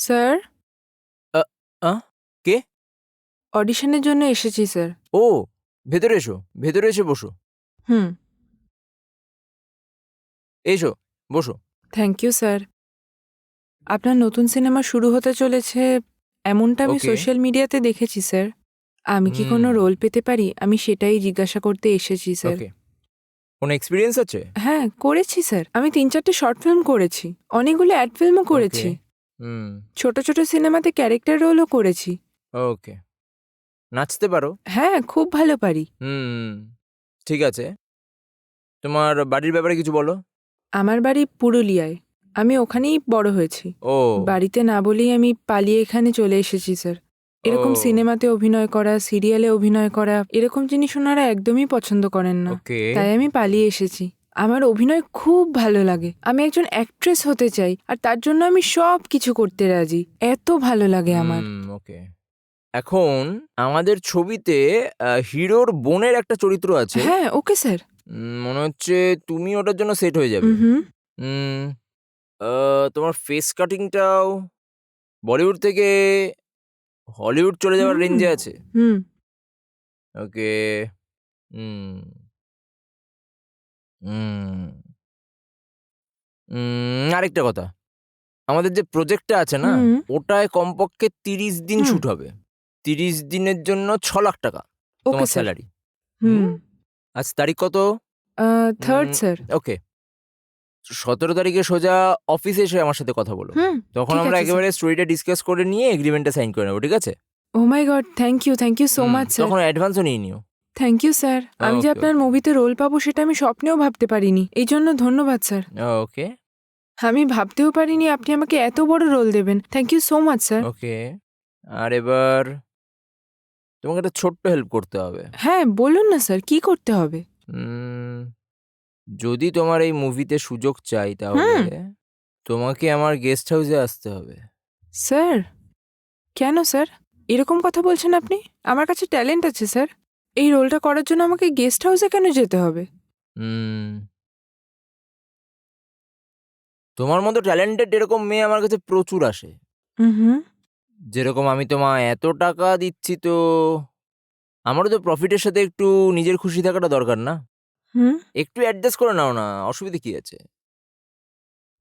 Sir? আ? কে? অডিশনের জন্য এসেছি sir. ও ভেতরে এসো ভেতরে এসে বসো। হুম। এসো বসো। Thank you sir. আপনার নতুন সিনেমা শুরু হতে চলেছে এমনটা আমি Okay. সোশ্যাল মিডিয়াতে দেখেছি স্যার। আমি কি কোনো হুম। রোল পেতে পারি? আমি সেটাই জিজ্ঞাসা করতে এসেছি স্যার। ওকে। কোনো এক্সপিরিয়েন্স আছে? হ্যাঁ করেছি স্যার। আমি তিন চারটে শর্ট ফিল্ম করেছি। অনেকগুলো অ্যাড ফিল্মও করেছি। হুম। ছোট ছোট সিনেমাতে ক্যারেক্টার রোলও করেছি। ওকে। নাচতে পারো? হ্যাঁ খুব ভালো পারি। হুম ঠিক আছে। তোমার বাড়ির ব্যাপারে কিছু বলো? আমার বাড়ি পুরুলিয়ায়। আমি ওখানেই বড় হয়েছি। ও। বাড়িতে না বলেই আমি পালিয়ে এখানে চলে এসেছি স্যার। এরকম সিনেমাতে অভিনয় করা সিরিয়ালে অভিনয় করা এরকম জিনিস ওনারা একদমই পছন্দ করেন না। তাই আমি পালিয়ে এসেছি। আমার অভিনয় খুব ভালো লাগে। আমি একজন অ্যাক্ট্রেস হতে চাই আর তার জন্য আমি সব কিছু করতে রাজি। এত ভালো লাগে আমার। ওকে। এখন আমাদের ছবিতে হিরোর বোনের একটা চরিত্র আছে। হ্যাঁ ওকে স্যার। মনে হচ্ছে তুমি ওটার জন্য সেট হয়ে যাবে। হুম তোমার ফেস কাটিংটাও বলিউড থেকে হলিউড চলে যাওয়ার রেঞ্জে আছে। হুম। ওকে হুম হুম। উম, আরেকটা কথা। আমাদের যে প্রজেক্টটা আছে না হুম। ওটায় কমপক্ষে তিরিশ দিন হুম। শুট হবে। তিরিশ দিনের জন্য ছ লাখ টাকা ওকে তোমার স্যার স্যালারি হুম। আজ তারিখ কত? থার্ড উম, স্যার ওকে সতেরো তারিখে সোজা অফিসে এসে আমার সাথে কথা বলো। হুম তখন ঠিক আমরা আছে, একেবারে স্টোরিটা ডিসকাস করে নিয়ে এগ্রিমেন্টটা সাইন করে নেব ঠিক আছে? ও my god thank you thank you so hmm, much sir তখন অ্যাডভান্সও নিয়ে নিও। থ্যাংক ইউ স্যার আমি যে Okay, আপনার মুভিতে রোল পাবো সেটা আমি স্বপ্নেও ভাবতে পারিনি। এই জন্য ধন্যবাদ স্যার ওকে আমি ভাবতেও পারিনি আপনি আমাকে এত বড় রোল দেবেন। Thank you so much sir okay আর এবার তোমাকে একটা ছোট্ট হেল্প করতে হবে। হ্যাঁ বলুন না স্যার কি করতে হবে? উম, যদি তোমার এই মুভিতে সুযোগ চাই তাহলে তোমাকে আমার গেস্ট হাউসে আসতে হবে। স্যার কেন স্যার এরকম কথা বলছেন আপনি? আমার কাছে ট্যালেন্ট আছে স্যার এই রোলটা করার জন্য আমাকে গেস্ট হাউসে কেন যেতে হবে? উম, তোমার মতো ট্যালেন্টেড এরকম মেয়ে আমার কাছে প্রচুর আসে। হুম। যেরকম আমি তোমায় এত টাকা দিচ্ছি তো আমারও তো প্রফিটের সাথে একটু নিজের খুশি থাকাটা দরকার না। হুম। একটু অ্যাডজাস্ট করে নাও না অসুবিধা কি আছে?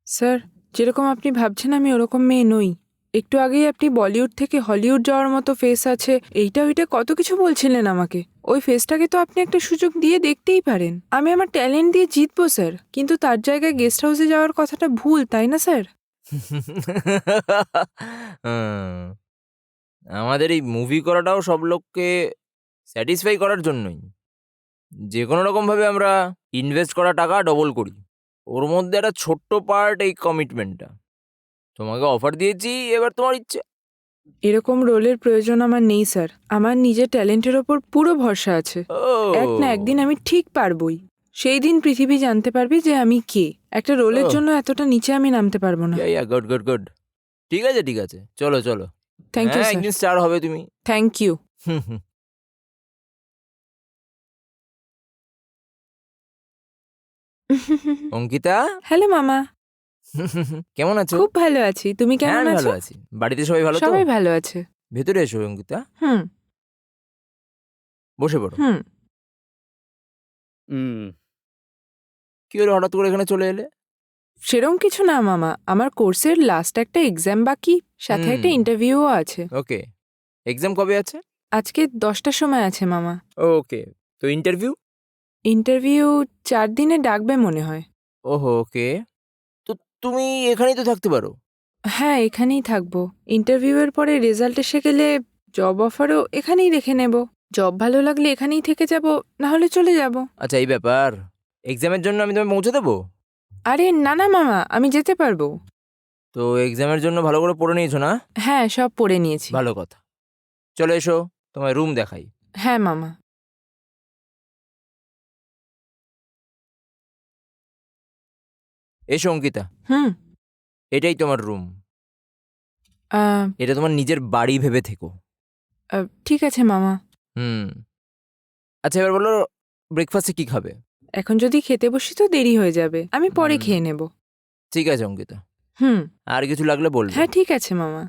স্যার যেরকম আপনি ভাবছেন আমি ওরকম মেয়ে নই। একটু আগেই আপনি বলিউড থেকে হলিউড যাওয়ার মতো ফেস আছে। এইটা, ওইটা কত কিছু বলছিলেন আমাকে। ওই ফেসটাকে তো আপনি একটা সুযোগ দিয়ে দেখতেই পারেন। আমি আমার ট্যালেন্ট দিয়ে জিতবো স্যার কিন্তু তার জায়গায় গেস্ট হাউসে যাওয়ার কথাটা ভুল, তাই না স্যার আমাদের এই মুভি করাটাও সব লোককে স্যাটিসফাই করার জন্যই। যে কোনো রকমভাবে আমরা ইনভেস্ট করা টাকা ডবল করি। ওর মধ্যে একটা ছোট্ট পার্ট এই কমিটমেন্টটা তোমাকে অফার দিয়েছি এবার তোমার ইচ্ছে। এরকম রোলের প্রয়োজন আমার নেই স্যার আমার নিজের ট্যালেন্টের ওপর পুরো ভরসা আছে। এক না একদিন আমি ঠিক পারবই। সেই দিন পৃথিবী জানতে পারবে যে আমি কে। একটা রোলের জন্য এতটা নিচে আমি নামতে পারব না। গুড গুড গুড ঠিক আছে ঠিক আছে। চলো চলো। থ্যাংক ইউ একদিন স্টার হবে তুমি। Thank you. অঙ্কিতা? হ্যালো মামা। কেমন আছো? খুব ভালো আছি। তুমি হ্যাঁ কেমন আছো ভালো আছি? বাড়িতে সবাই ভালো তো? সবাই ভালো আছে। ভেতরে এসো অঙ্কিতা। হুম। বসে পড়ো। হুম। হুম কি হলো? হঠাৎ করে এখানে চলে এলে? সেরম কিছু না মামা। আমার কোর্সের লাস্ট একটা এক্সাম বাকি সাথে একটা ইন্টারভিউও আছে। ওকে। এক্সাম কবে আছে? আজকে দশটার সময় আছে মামা। ওকে। তো ইন্টারভিউ ইন্টারভিউ চার দিনে ডাকবে মনে হয়। ওহো ওকে। তুমি এখানেই তো থাকতে পারো। হ্যাঁ এখানেই থাকব। ইন্টারভিউয়ের পরে রেজাল্ট এসে গেলে জব অফারও এখানেই দেখে নেব। জব ভালো লাগলে এখানেই থেকে যাব না হলে চলে যাব। আচ্ছা এই ব্যাপার। এক্সামের জন্য আমি তোমায় পৌঁছে দেবো? আরে না না মামা আমি যেতে পারব। তো এক্সামের জন্য ভালো করে পড়ে নিয়েছো না? হ্যাঁ সব পড়ে নিয়েছি। ভালো কথা। চলো এসো তোমায় রুম দেখাই। হ্যাঁ মামা। এসো অঙ্কিতা হুম। এটাই তোমার রুম আহ, এটা তোমার নিজের বাড়ি ভেবে থেকো। আহ, ঠিক আছে মামা। হুম। আচ্ছা এবার বলো ব্রেকফাস্টে কি খাবে? এখন যদি খেতে বসি তো দেরি হয়ে যাবে। আমি পরে হুম। খেয়ে নেব। ঠিক আছে অঙ্কিতা। হুম। আর কিছু লাগলে বলবে। হ্যাঁ ঠিক আছে মামা।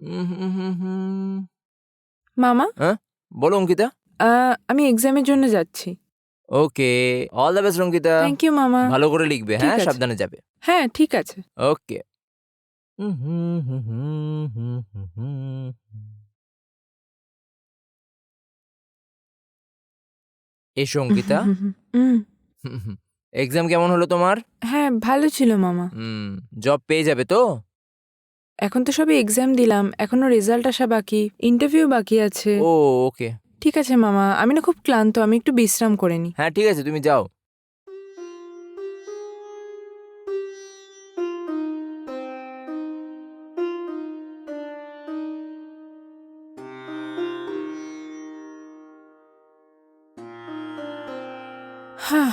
হুম, হুম, হুম, হুম। মামা? বলো অঙ্কিতা। আহ, আমি এক্সামের জন্য যাচ্ছি। Okay all the best Ankita thank you মামা। ভালো করে লিখবে হ্যাঁ? আছে। সাবধানে যাবে। হ্যাঁ ঠিক আছে। ওকে। এসো অঙ্কিতা হুম, এক্সাম কেমন হলো তোমার? হ্যাঁ ভালো ছিল মামা। হুম জব পেয়ে যাবে তো? এখন তো সবে এক্সাম দিলাম এখনও রেজাল্ট আসা বাকি ইন্টারভিউ বাকি আছে। ও ওকে। ঠিক আছে মামা। আমি না খুব ক্লান্ত আমি একটু বিশ্রাম করে নি। হ্যাঁ ঠিক আছে তুমি যাও। হ্যাঁ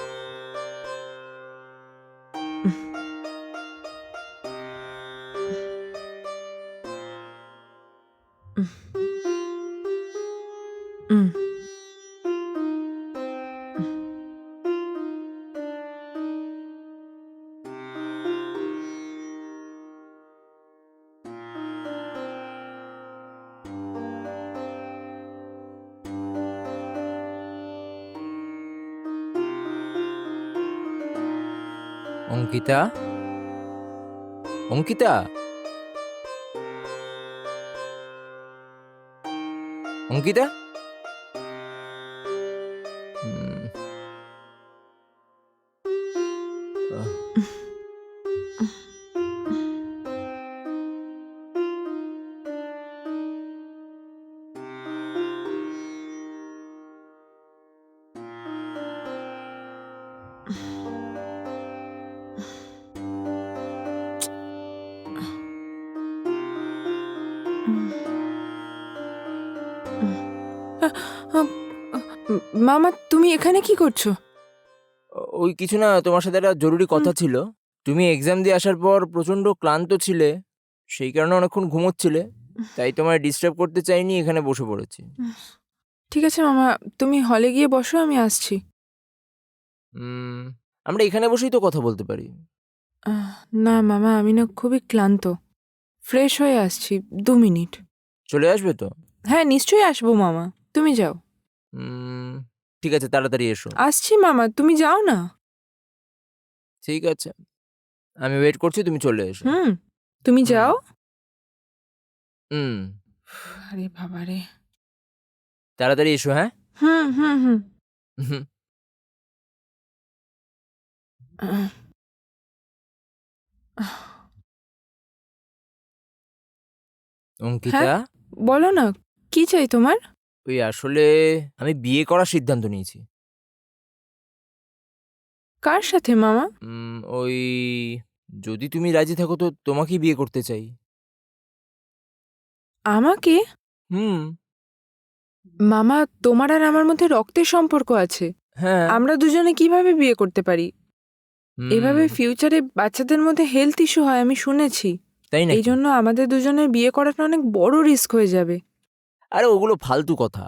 অঙ্কিতা অঙ্কিতা অঙ্কিতা হুম। মামা তুমি এখানে কি করছ? ওই কিছু না তোমার সাথে একটা জরুরি কথা ছিল। তুমি এক্সাম দিয়ে আসার পর প্রচণ্ড ক্লান্ত ছিলে সেই কারণে অনেকক্ষণ ঘুমোচ্ছিলে তাই তোমায় ডিস্টার্ব করতে চাইনি এখানে বসে পড়েছি। ঠিক আছে মামা তুমি হলে গিয়ে বসো আমি আসছি। আমরা এখানে বসেই তো কথা বলতে পারি। না মামা আমি না খুবই ক্লান্ত। ফ্রেশ হয়ে আসছি দু মিনিট। চলে আসবে তো? হ্যাঁ নিশ্চয়ই আসব মামা। তুমি যাও। উম, ঠিক আছে তাড়াতাড়ি এসো। আসছি মামা তুমি যাও না। ঠিক আছে আমি ওয়েট করছি তুমি চলে এসো। হুম তুমি হুম। যাও। হুম। আরে বাবা রে তাড়াতাড়ি এসো হ্যাঁ? হুম হুম হুম। হুম। আহ, অঙ্কিতা? বলো না কি চাই তোমার? ওই আসলে আমি বিয়ে করার সিদ্ধান্ত নিয়েছি। কার সাথে মামা? উম, ওই যদি তুমি রাজি থাকো তো তোমাকেই বিয়ে করতে চাই। আমাকে? হুম। মামা তোমার আর আমার মধ্যে রক্তের সম্পর্ক আছে। হ্যাঁ। আমরা দুজনে কীভাবে বিয়ে করতে পারি? হুম, এভাবে ফিউচারে বাচ্চাদের মধ্যে হেলথ ইস্যু হয় আমি শুনেছি। তাই না এই জন্য আমাদের দুজনের বিয়ে করাটা অনেক বড় রিস্ক হয়ে যাবে। আরে ওগুলো ফালতু কথা।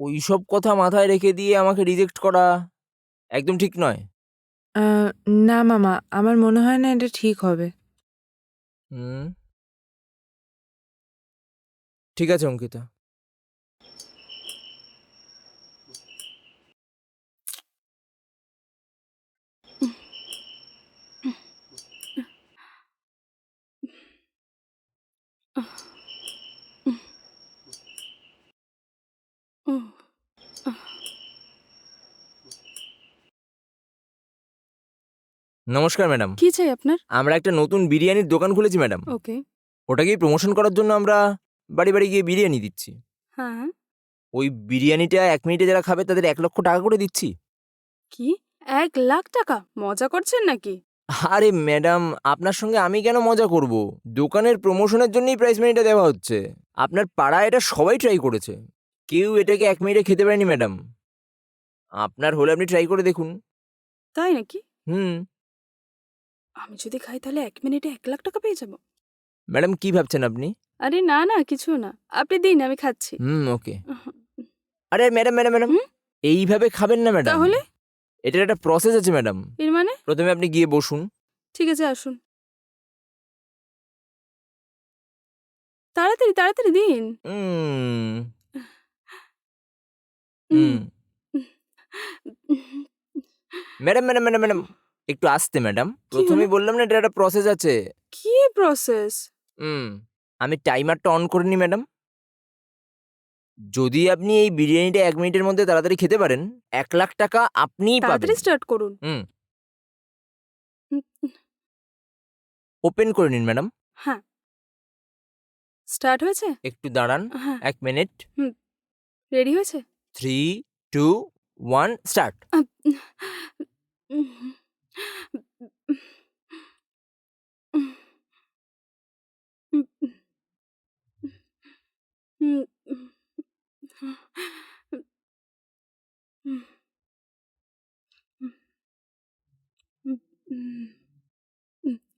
ওই সব কথা মাথায় রেখে দিয়ে আমাকে রিজেক্ট করা একদম ঠিক নয়। আহ, না মামা আমার মনে হয় না এটা ঠিক হবে। হুম। ঠিক আছে অঙ্কিতা। নমস্কার ম্যাডাম। কি চাই আপনার? আমরা একটা নতুন বিরিয়ানির দোকান খুলেছি ম্যাডাম। ওকে। ওটাকেই প্রমোশন করার জন্য আমরা বাড়ি বাড়ি গিয়ে বিরিয়ানি দিচ্ছি। হ্যাঁ। ওই বিরিয়ানিটা এক মিনিটে যারা খাবে তাদের এক লক্ষ টাকা করে দিচ্ছি। কি? এক লাখ টাকা? মজা করছেন নাকি? আরে ম্যাডাম আপনার সঙ্গে আমি কেন মজা করব? দোকানের প্রমোশনের জন্যই প্রাইস মানিটা দেওয়া হচ্ছে। আপনার পাড়ায় এটা সবাই ট্রাই করেছে। কেউ এটাকে এক মিনিটে খেতে পারেনি ম্যাডাম। আপনার হলে আপনি ট্রাই করে দেখুন। তাই নাকি? হুম। আমি যদি খাই তাহলে এক মিনিটে এক লাখ টাকা পেয়ে যাব। ম্যাডাম কি ভাবছেন আপনি? আরে না না কিছু না। আপনি দিন আমি খাচ্ছি। হুম ওকে। আরে ম্যাডাম ম্যাডাম ম্যাডাম হুম? এইভাবে খাবেন না ম্যাডাম। তাহলে? এটার একটা প্রসেস আছে ম্যাডাম। এর মানে? প্রথমে আপনি গিয়ে বসুন। ঠিক আছে আসুন। তাড়াতাড়ি তাড়াতাড়ি দিন। হুম। উম, হুম। ম্যাডাম ম্যাডাম ম্যাডাম ম্যাডাম একটু আসতে ম্যাডাম। প্রথমেই বললাম না এটা একটা প্রসেস আছে। কি প্রসেস হুম আমি টাইমারটা অন করে নি ম্যাডাম। যদি আপনি এই বিরিয়ানিটা এক মিনিটের মধ্যে তাড়াতাড়ি খেতে পারেন এক লাখ টাকা আপনিই পাবেন। তাড়াতাড়ি স্টার্ট করুন। হুম। ওপেন করে নিন ম্যাডাম। হ্যাঁ। স্টার্ট হয়েছে? একটু দাঁড়ান হ্যাঁ। এক মিনিট। রেডি হয়েছে? থ্রি টু ওয়ান স্টার্ট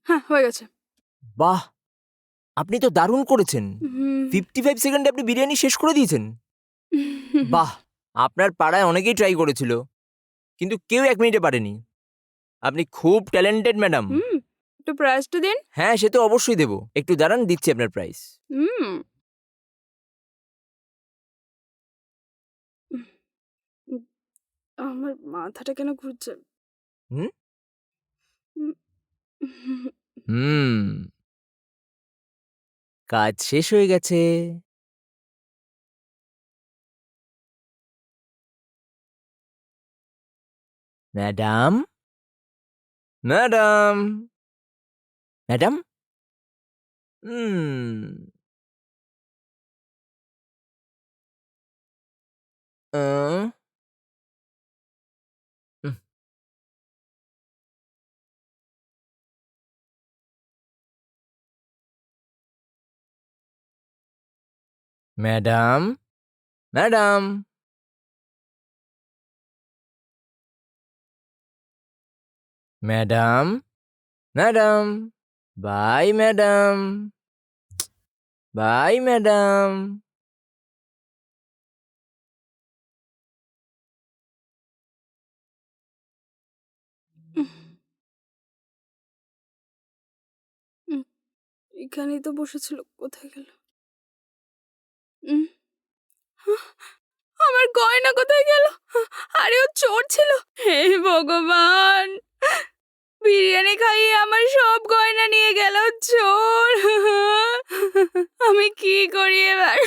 হ্যাঁ হয়ে গেছে। বাহ! আপনি তো দারুণ করেছেন। ফিফটি ফাইভ সেকেন্ডে আপনি বিরিয়ানি শেষ করে দিয়েছেন। বাহ! আপনার পাড়ায় অনেকেই ট্রাই করেছিল। কিন্তু কেউ এক মিনিটে পারেনি। আপনি খুব ট্যালেন্টেড ম্যাডাম হুম প্রাইসটা দিন। হ্যাঁ সে তো অবশ্যই দেবো। একটু দাঁড়ান দিচ্ছি আপনার প্রাইস হুম। আমার মাথাটা কেন ঘুরছে। হুম? কাজ শেষ হয়ে গেছে। ম্যাডাম ম্যাডাম ম্যাডাম হুম আহ, হুম। Madam madam madam madam bye madam bye madam এখানেই তো বসেছিল, কোথায় গেল? আমার গয়না কোথায় গেল? আরে, ও চোর ছিল। হে ভগবান! বিরিয়ানি খাইয়ে আমার সব গয়না নিয়ে গেল চোর। আমি কি করি এবার?